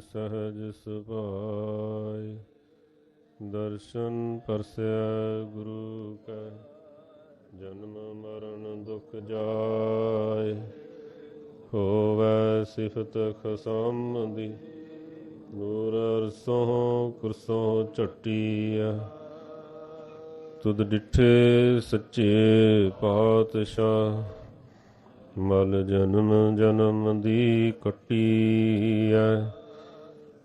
ਸਹਜ ਸੁਭਾਇ ਦਰਸ਼ਨ ਪਰਸੈ ਗੁਰੂ ਕੈ, ਜਨਮ ਮਰਨ ਦੁਖ ਜਾਇ ਹੋਵੈ ਸਿਫਤ ਖਸਮ ਦੀ ਨੂਰ ਅਰਸੋਂ ਕੁਰਸੋਂ ਝਟੀਆ ਤੁਧ ਡਿਠੇ ਸੱਚੇ ਪਾਤਸ਼ਾਹ, ਮਲ ਜਨਮ ਜਨਮ ਦੀ ਕੱਟੀਐ।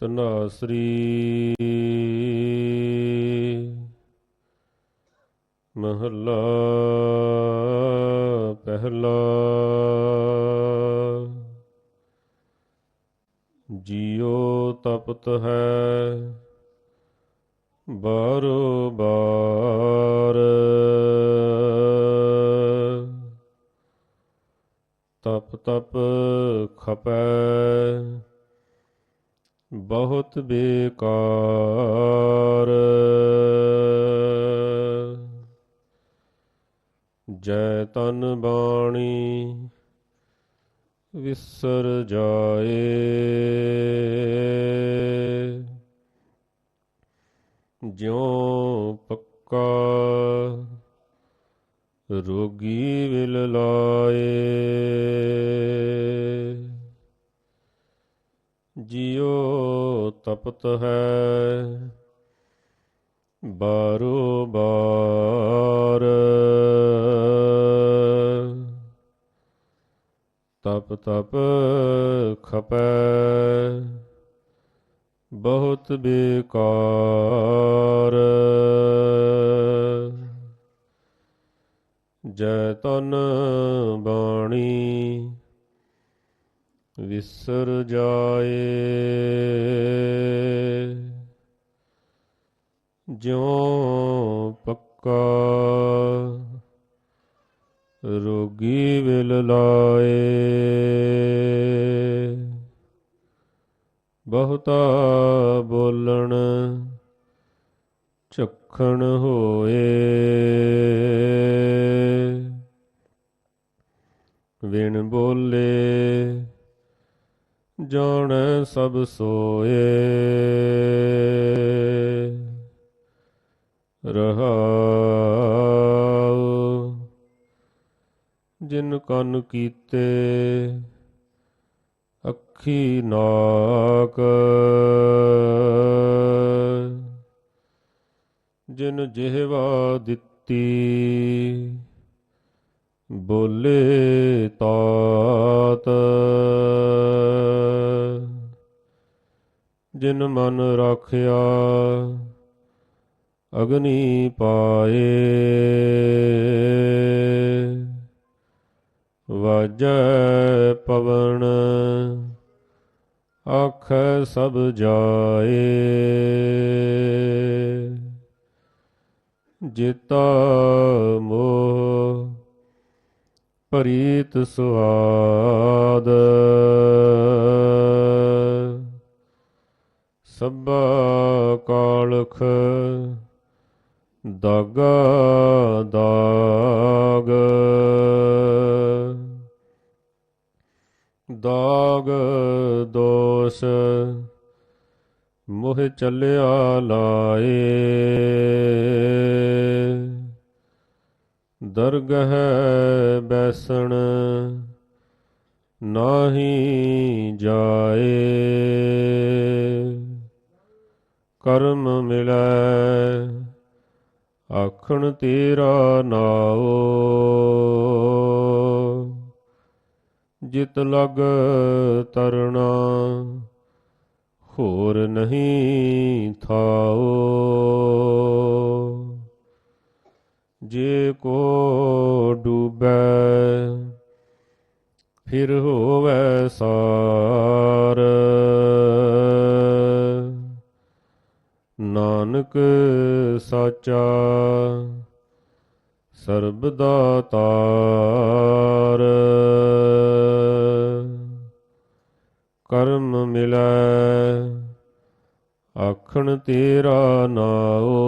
ਤਨਾਸਰੀ ਮਹੱਲਾ ਪਹਿਲਾ ਜੀਉ ਤਪਤ ਹੈ ਬਾਰੋ ਬਾਰ ਤਪ ਤਪ ਖਪੈ ਬਹੁਤ ਬੇਕਾਰ। ਜੈ ਤਨ ਬਾਣੀ ਵਿਸਰ ਜਾਏ। ਜਿਉ ਪੱਕਾ ਰੋਗੀ ਵਿਲ ਲਾਏ। ਤਪਤ ਹੈ ਬਾਰੋ ਬਾਰ। ਤਪ ਤਪ ਖਪੈ। ਬਹੁਤ ਬੇਕਾਰ। ਜੈ ਤਨ ਬਾਣੀ। ਵਿਸਰ ਜਾਏ। ਜਿਉ ਪੱਕਾ ਰੋਗੀ ਵਿਲ ਲਾਏ। ਬਹੁਤਾ ਬੋਲਣ ਚਖਣ ਹੋਏ। ਵਿਣ ਬੋਲੇ ਜਾਣੈ ਸਭ ਸੋਏ। ਰਹਾਉ ਜਿਨ ਕੰਨ ਕੀਤੇ ਅੱਖੀ ਨਾਕ। ਜਿਨ ਜਿਹਵਾ ਦਿੱਤੀ ਬੋਲੇ ਤਾ। ਜਿਨ ਮਨ ਰਾਖਿਆ ਅਗਨੀ ਪਾਏ। ਵਾਜੈ ਪਵਨ ਆਖੈ ਸਭ ਜਾਏ। ਜਿਤਾ ਮੋਹ ਪ੍ਰੀਤ ਸੁਆਦ। ਸਭਾ ਕਾਲਖ ਦਾਗਾ ਦਾਗ। ਦਾਗ ਦੋਸ ਮੋਹ ਚੱਲਿਆ ਲਾਏ। ਦਰਗਹ ਬੈਸਣ ਨਾਹੀ ਜਾਏ। ਕਰਮ ਮਿਲੈ। ਆਖਣ ਤੇਰਾ ਨਾਉ। ਜਿਤ ਲਗ ਤਰਣਾ, ਹੋਰ ਨਹੀਂ ਥਾਉ। ਜੇ ਕੋ ਡੂਬੈ, ਫਿਰ ਹੋਵੇ ਸਾਰ। ਨਾਨਕ ਸਾਚਾ ਸਰਬ ਦਾ ਤਾਰ ਕਰਮ ਮਿਲੈ, ਆਖਣ ਤੇਰਾ ਨਾਉ।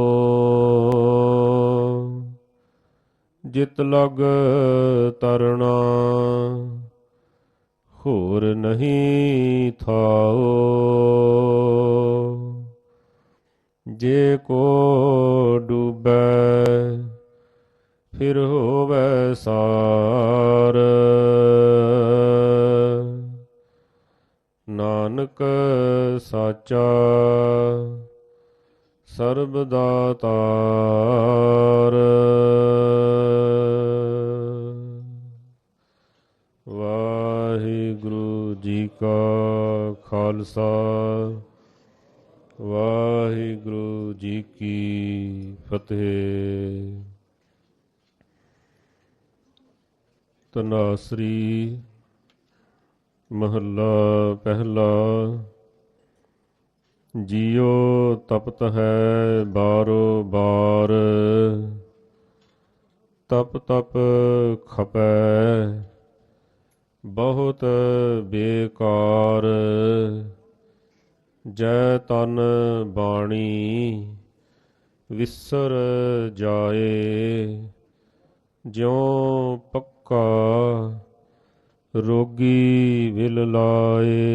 ਜਿਤ ਲਗ ਤਰਣਾ, ਹੋਰ ਨਹੀਂ ਥਾਉ। ਜੇ ਕੋ ਡੂਬੈ, ਫਿਰ ਹੋਵੈ ਸਾਰ। ਨਾਨਕ ਸਾਚਾ, ਸਰਬ ਦਾ ਤਾਰ ਵਾਹਿਗੁਰੂ ਜੀ ਕਾ ਖਾਲਸਾ। ਕੀ ਤਨਾਸਰੀ ਮਹੱਲਾ ਪਹਿਲਾ ਜਿਉ ਤਪਤ ਹੈ ਬਾਰੋ ਬਾਰ, ਤਪ ਤਪ ਖਪੈ, ਬਹੁਤ ਬੇਕਾਰ, ਜੈ ਤਨ ਬਾਣੀ। ਵਿਸਰ ਜਾਏ ਜਿਉ ਪੱਕਾ ਰੋਗੀ ਵਿਲ ਲਾਏ।